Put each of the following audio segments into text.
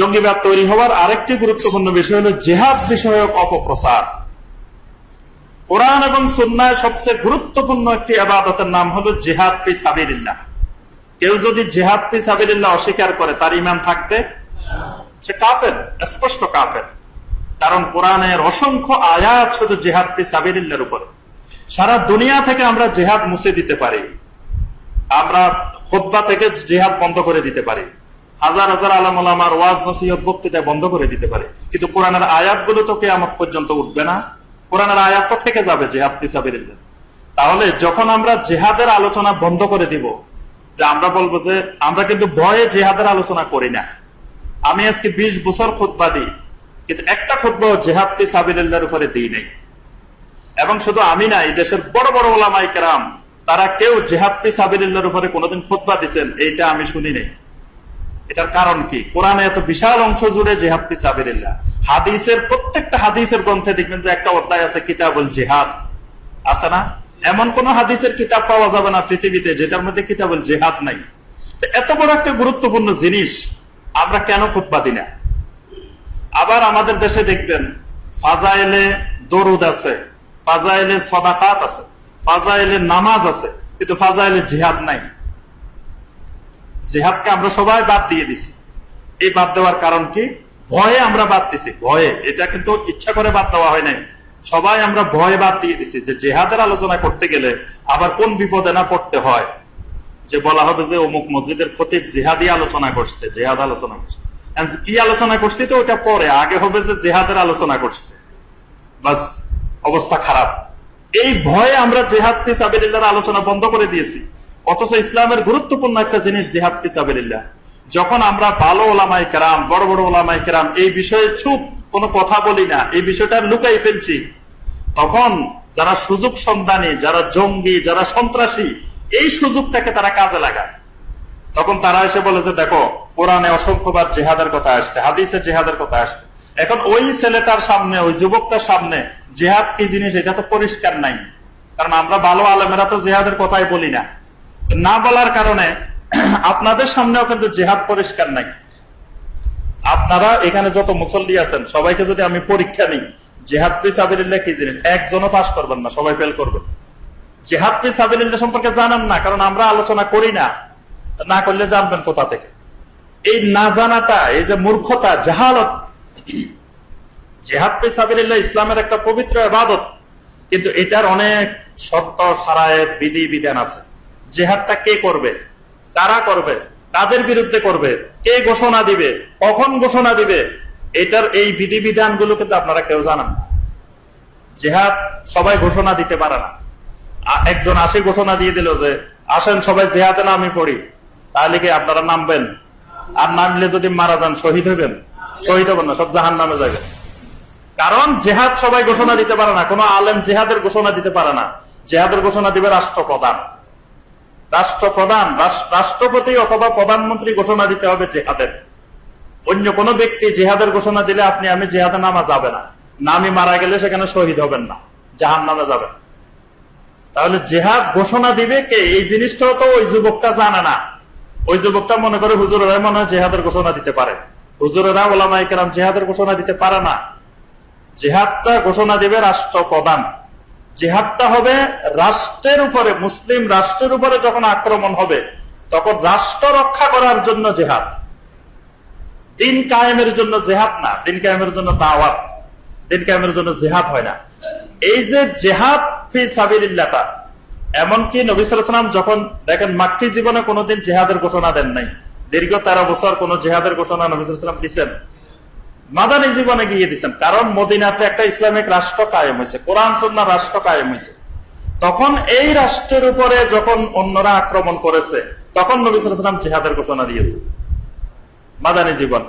জঙ্গিবাদ তৈরি হওয়ার আরেকটি গুরুত্বপূর্ণ বিষয় হলো জেহাদ বিষয়ক অপপ্রচার। কোরআন এবং সুন্নায় সবচেয়ে গুরুত্বপূর্ণ একটি আবাদতের নাম হলো জেহাদ পি সাবিরিল্লাহ কেউ যদি জেহাদ পি সাবিরিল্লাহ অস্বীকার করে, তার ইমান থাকবে? সে কাফের, স্পষ্ট কাফের। কারণ কোরআনের অসংখ্য আয়াত শুধু জেহাদ পি সাবিরিল্লার উপরে। সারা দুনিয়া থেকে আমরা জেহাদ মুছে দিতে পারি। আমরা খোদ্া থেকে জেহাদ বন্ধ করে দিতে পারি। হাজার হাজার আলম আলামার ওয়াজ, নসিহত বক্তৃতা বন্ধ করে দিতে পারে। কিন্তু কোরআনের আয়াতগুলো তো কেয়ামত পর্যন্ত উঠবে না। কোরআনের আয়াত তো থেকে যাবে, জেহাদ পিসাবিল্লা তাহলে যখন আমরা জেহাদের আলোচনা বন্ধ করে দিব, যে আমরা বলব যে আমরা কিন্তু ভয়ে জেহাদের আলোচনা করি না। আমি আজকে ২০ বছর খুদ্া দিই, কিন্তু একটা খুদ্া জেহাদ পিসাবিল্লার উপরে দিই নাই। এবং শুধু আমি না, এই দেশের বড় বড় ওলামাই তারা কেউ জেহাদ পিসাবিল্লার উপরে কোনোদিন খুদ্া দিচ্ছেন এইটা আমি শুনি নেই। এটার কারণ কি? কোরআনে এত বিশাল অংশ জুড়ে জেহাদ পিসাবিল্লাহ হাদিসের প্রত্যেকটা হাদিসের গ্রন্থে দেখবেন যে একটা অধ্যায় আছে কিতাবুল জেহাদ। আছে না? এমন কোন হাদিসের কিতাব পাওয়া যাবে না পৃথিবীতে যেটার মধ্যে কিতাবুল জেহাদ নাই। এত বড় একটা গুরুত্বপূর্ণ জিনিস, আমরা কেন খুতবা না? আবার আমাদের দেশে দেখবেন, ফাজাইলে দরুদ আছে, ফাজাইলে সদাকাত আছে, ফাজাইলে নামাজ আছে, কিন্তু ফাজাইলে জেহাদ নাই। জেহাদকে আমরা সবাই বাদ দিয়ে দিছি। এই বাদ দেওয়ার কারণ কি? ভয়ে আমরা বাদ দিছি, ভয়ে। এটা কিন্তু ইচ্ছা করে বাদ দেওয়া হয় নাই। সবাই আমরা ভয়ে বাদ দিয়ে দিছি যে জেহাদের আলোচনা করতে গেলে আবার কোন বিপদে না পড়তে হয়। যে বলা হবে যে অমুক মসজিদের খতিব জেহাদি আলোচনা করছে, জেহাদ আলোচনা করছে। কি আলোচনা করছি তো ওটা পরে। আগে হবে যে জেহাদের আলোচনা করছে। বাস, অবস্থা খারাপ। এই ভয়ে আমরা জেহাদ পিসাবিল্লার আলোচনা বন্ধ করে দিয়েছি। অথচ ইসলামের গুরুত্বপূর্ণ একটা জিনিস জেহাদ পিসাবিল্লাহ যখন আমরা ভালো ওলামাই কেরাম, বড় বড় ওলামাই কেরাম এই বিষয়ে চুপ, কোনো কথা বলি না, এই বিষয়টা লুকাই ফেলছি, তখন যারা সুযোগ সন্ধানী, যারা জঙ্গি, যারা সন্ত্রাসী, এই সুযোগটাকে তারা কাজে লাগায়। তখন তারা এসে বলে যে, দেখো, কোরআনে অসংখ্যবার জেহাদের কথা আসছে, হাদিসে জেহাদের কথা আসছে। এখন ওই ছেলেটার সামনে, ওই যুবকটার সামনে জেহাদ কি জিনিস, এটা তো পরিষ্কার নাই। কারণ আমরা ভালো আলমেরা তো জেহাদের কথাই বলি না। না বলার কারণে আপনাদের সামনেও কিন্তু জেহাদ পরিষ্কার নাই। আপনারা এখানে যত মুসল্লি আছেন, সবাইকে যদি আমি পরীক্ষা নিই আলোচনা করি না। না করলে জানবেন কোথা থেকে। এই না জানাটা, এই যে মূর্খতা জেহাদ ইসলামের একটা পবিত্র আবাদত কিন্তু এটার অনেক শর্ত সারায় বিধি, বিধান আছে। জেহাদটা কে করবে? কারা করবে? কাদের বিরুদ্ধে করবে? কে ঘোষণা দিবে? কখন ঘোষণা দিবে? এটার এই বিধিবিধানগুলো কিন্তু আপনারা কেউ জানান জেহাদ সবাই ঘোষণা দিতে পারে না। একজন আসে ঘোষণা দিয়ে দিল যে, আসেন সবাই জেহাদে না আমি পড়ি। তাহলে কি আপনারা নামবেন? আর নামলে যদি মারা যান, শহীদ হইবেন? শহীদ হবেন না, সব জাহান নামে যাবেন কারণ জেহাদ সবাই ঘোষণা দিতে পারে না, কোন আলেম জেহাদের ঘোষণা দিতে পারে না। জেহাদের ঘোষণা দিবে রাষ্ট্রপ্রধান। রাষ্ট্রপ্রধান রাষ্ট্রপতি অথবা প্রধানমন্ত্রী ঘোষণা দিতে হবে জেহাদের। অন্য কোন ব্যক্তি জেহাদের ঘোষণা দিলে আপনি, আমি জেহাদে নামা যাবে না। নামি মারা গেলে সেখানে শহীদ হবেন না। জাহান নামে যাবেন তাহলে জেহাদ ঘোষণা দিবে কে? এই জিনিসটাও তো ওই যুবকটা জানে না। ওই যুবকটা মনে করে হুজুরেরা মনে হয় জেহাদের ঘোষণা দিতে পারে। হুজুরেরা ওলামাই কেরাম জেহাদের ঘোষণা দিতে পারে না। জেহাদটা ঘোষণা দিবে রাষ্ট্রপ্রধান। জেহাদটা হবে রাষ্ট্রের উপরে, মুসলিম রাষ্ট্রের উপরে যখন আক্রমণ হবে, তখন রাষ্ট্র রক্ষা করার জন্য জেহাদ। দিন কায়েমের জন্য জেহাদ না, দিন কায়েমের জন্য দাওয়াত, দিন কায়েমের জন্য জেহাদ হয় না। এই যে জেহাদ ফি সাবিল্লাটা এমনকি নবিসাম যখন দেখেন মাক্কি জীবনে কোনোদিন জেহাদের ঘোষণা দেন নাই, দীর্ঘ তেরো বছর কোন জেহাদের ঘোষণা নবিসাম দিচ্ছেন মাদানী জীবনে গিয়ে দিচ্ছেন কারণ মদিনাতে একটা ইসলামিক রাষ্ট্র কায়েম হয়েছে, কোরআন সন্না রাষ্ট্র কায়েম হয়েছে। তখন এই রাষ্ট্রের উপরে যখন অন্যরা আক্রমণ করেছে, তখন নবিসাম জেহাদের ঘোষণা দিয়েছে। মাদানী জীবন।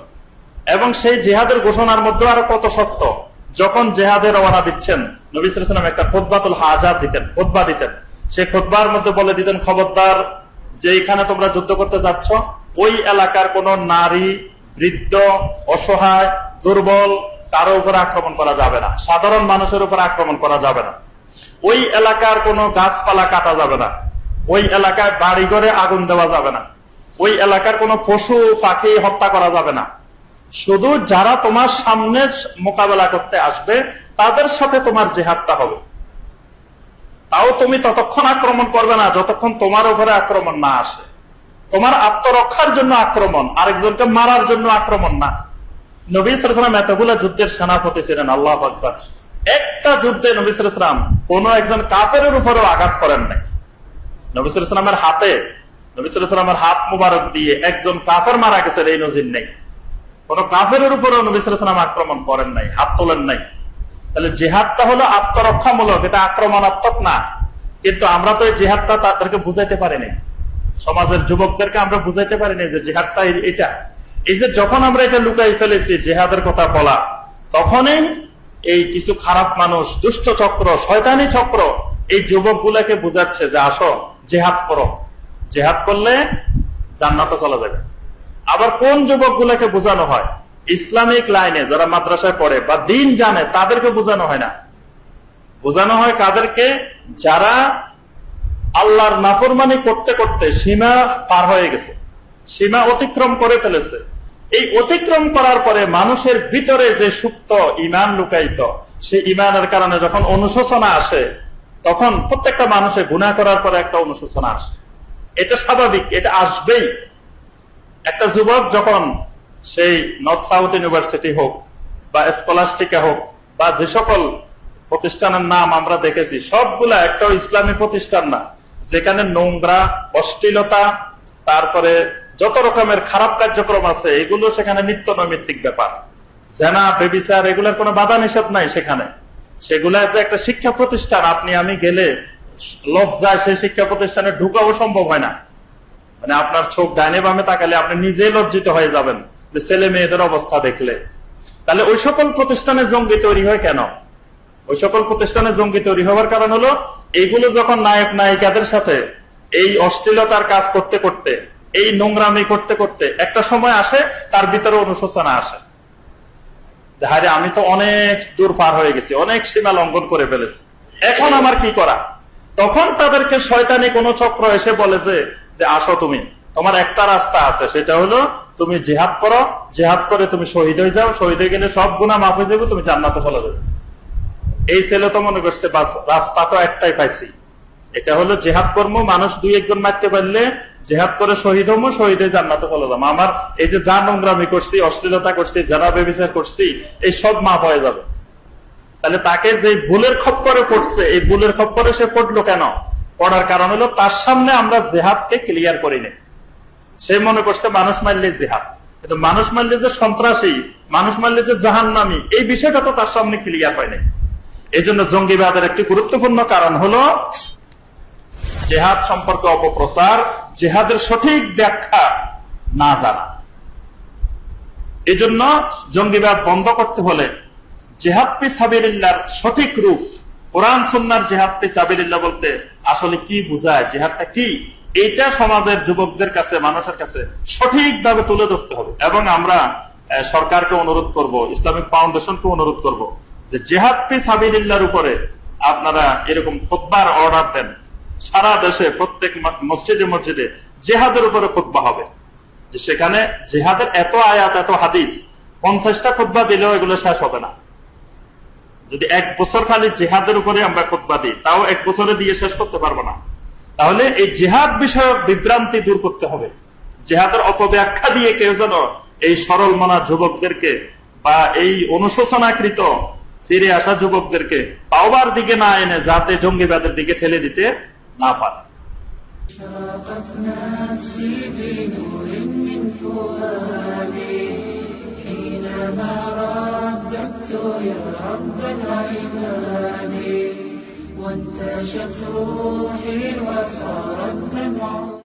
এবং সেই জেহাদের ঘোষণার মধ্যে আরও কত সত্য? যখন জেহাদের রওনা দিচ্ছেন নবিসাম একটা খোদবাতুল হাজার দিতেন খোদবা দিতেন। সেই খোদবার মধ্যে বলে দিতেন, খবরদার যে এখানে তোমরা যুদ্ধ করতে যাচ্ছ, ওই এলাকার কোন নারী, বৃদ্ধ, অসহায় দুর্বল, কারও উপর আক্রমণ করা যাবে না। সাধারণ মানুষের উপর আক্রমণ করা যাবে না। ওই এলাকার কোনো গাছপালা কাটা যাবে না। ওই এলাকায় বাড়ি ঘরে আগুন দেওয়া যাবে না। ওই এলাকার কোনো পশু, পাখি হত্যা করা যাবে না। শুধু যারা তোমার সামনে মোকাবেলা করতে আসবে, তাদের সাথে তোমার জেহাদটা হবে। তাও তুমি ততক্ষণ আক্রমণ করবে না, যতক্ষণ তোমার উপরে আক্রমণ না আসে। তোমার আত্মরক্ষার জন্য আক্রমণ, আরেকজনকে মারার জন্য আক্রমণ না। নবী সালাম এতগুলো যুদ্ধের সেনাপতি ছিলেন, আল্লাহ আকবর। একটা যুদ্ধে নবী সালাম কোন একজন কাফের উপরেও আঘাত করেন নাই। নবী সালামের হাতে, নবী সালামের হাত মুবারক দিয়ে একজন কাফের মারা গেছে এই নজির নেই। কোন কাফের উপরেও নবী সালাম আক্রমণ করেন নাই, হাত তোলেন নাই। তাহলে জেহাদটা হলো আত্মরক্ষামূলক, এটা আক্রমণাত্মক না। কিন্তু আমরা তো এই জেহাদটা তাদেরকে বুঝাইতে পারিনি। সমাজের যুবকদেরকে আমরা বুঝাইতে পারিনি যে জেহাদটা এটা। এই যে যখন আমরা এটা লুকাই ফেলেছি, জেহাদের কথা বলা, তখনই এই কিছু খারাপ মানুষ, দুষ্ট চক্র, শয়তানি চক্র, এই যুবক গুলাকে বুঝাচ্ছে যে আসো, জেহাদ করো। জেহাদ করলে জান্নাতে চলা যাবে। আবার কোন যুবক গুলাকে বোঝানো হয়? ইসলামিক লাইনে যারা মাদ্রাসায় পড়ে বা দিন জানে, তাদেরকে বোঝানো হয় না। বোঝানো হয় কাদেরকে? যারা আল্লাহর নাফরমানি করতে করতে সীমা পার হয়ে গেছে, সীমা অতিক্রম করে ফেলেছে। এই অতিক্রম করার পরে মানুষের ভিতরে যে সুপ্ত ইমান লুকায়িত, সেই ইমানের কারণে যখন অনুশোচনা আসে, তখন প্রত্যেকটা মানুষের গুণা করার পরে একটা অনুশোচনা আসে। এটা স্বাভাবিক, এটা আসবেই। একটা যুবক যখন সেই নর্থ সাউথ ইউনিভার্সিটি হোক বা স্কলাস্টিকা হোক বা যে সকল প্রতিষ্ঠানের নাম আমরা দেখেছি, সবগুলা একটা ইসলামী প্রতিষ্ঠান না। যেখানে নোংরা, অশ্লীলতা, তারপরে যত রকমের খারাপ কার্যক্রম আছে, এগুলো সেখানে নিত্য নৈমিত্তিক ব্যাপার। জেনা, বেবিচার, এগুলোর কোনো বাধা নিষেধ নাই সেখানে। সেগুলা যে একটা শিক্ষা প্রতিষ্ঠান, আপনি আমি গেলে লজ্জায় সেই শিক্ষা প্রতিষ্ঠানে ঢুকাও সম্ভব হয় না। মানে আপনার চোখ ডাইনে বামে তাকালে আপনি নিজেই লজ্জিত হয়ে যাবেন যে ছেলে মেয়েদের অবস্থা দেখলে। তাহলে ওই সকল প্রতিষ্ঠানে জঙ্গি তৈরি হয় কেন? ওই সকল প্রতিষ্ঠানে জঙ্গি তৈরি হওয়ার কারণ হলো এইগুলো যখন নায়ক নায়িকাদের সাথে এই অশ্লীলতার কাজ করতে করতে এই নোংরামি করতে করতে একটা সময় আসে, তার ভিতরে অনুশোচনা আসে। হারে আমি তো অনেক দূর পার হয়ে গেছি, অনেক সীমা লঙ্ঘন করে ফেলেছি। এখন আমার কি করা? তখন তাদেরকে শয়তানি কোন চক্র এসে বলে যে আসো তুমি, তোমার একটা রাস্তা আছে, সেটা হলো তুমি জেহাদ করো, জেহাদ করে তুমি শহীদ হয়ে যাও, শহীদ হয়ে গেলে সব গুণা মাফ হয়ে যাবে, তুমি জান্নাতে চলে যাবে। এই ছেলে তো মনে করছে রাস্তা তো একটাই পাইছি। এটা হলো জেহাদ কর্ম, মানুষ দুই একজন মারতে পারলে জেহাদ করে শহীদ হব শহীদে জান্নাতে চলে যাব। আমার এই যে যা নোংরামি করছি, অশ্লীলতা করছি যারা বেবিচার করছি, এই সব মাফ হয়ে যাবে। তাহলে তাকে যে ভুলের খপ্পরে পড়ছে, এই ভুলের খপ্পরে সে পড়ল কেন? পড়ার কারণ হলো তার সামনে আমরা জেহাদকে ক্লিয়ার করিনি সে মনে করছে, মানুষ মারলে জেহাদ। কিন্তু মানুষ মারলে যে সন্ত্রাসী, মানুষ মারলে যে জাহান্নামী, এই বিষয়টা তো তার সামনে ক্লিয়ার হয় নাই। এই জন্য জঙ্গিবাদের একটি গুরুত্বপূর্ণ কারণ হলো জেহাদ সম্পর্কে অপপ্রচার, জেহাদের সঠিক ব্যাখ্যা না জানা। এজন্য জঙ্গিবাদ বন্ধ করতে হলে জেহাদ পি সাবিল্লার সঠিক রূপ, কোরআন সন্ন্যার জেহাদ পি সাবিল্লাহ বলতে আসলে কি বোঝায়, জেহাদটা কি? এইটা সমাজের যুবকদের কাছে, মানুষের কাছে সঠিকভাবে তুলে ধরতে হবে। এবং আমরা সরকারকে অনুরোধ করব, ইসলামিক ফাউন্ডেশনকে অনুরোধ করব যে জেহাদ পি সাবিল্লার উপরে আপনারা এরকম খোদ্বার অর্ডার দেন। সারা দেশে, প্রত্যেক মসজিদে মসজিদে জেহাদের উপরে খোদ্া হবে। যে সেখানে জেহাদের এত আয়াত, এত হাদিস, পঞ্চাশটা খুদ্া দিলেও এগুলো শেষ হবে না। যদি এক বছর খালি জেহাদের উপরে আমরা খুদ্া দিই, তাও এক বছরে দিয়ে শেষ করতে পারব না। তাহলে এই জেহাদ বিষয়ক বিভ্রান্তি দূর করতে হবে। জেহাদের অপব্যাখ্যা দিয়ে কেউ যেন এই সরল মনা যুবকদেরকে বা এই অনুশোচনাকৃত ফিরে আসা যুবকদেরকে পাওয়ার দিকে না এনে যাতে জঙ্গিবাদের দিকে ঠেলে দিতে ما شرقت نفسي بنور من فؤادي. حينما رددت يا رب العباد وانتشت روحي وصار الدمع.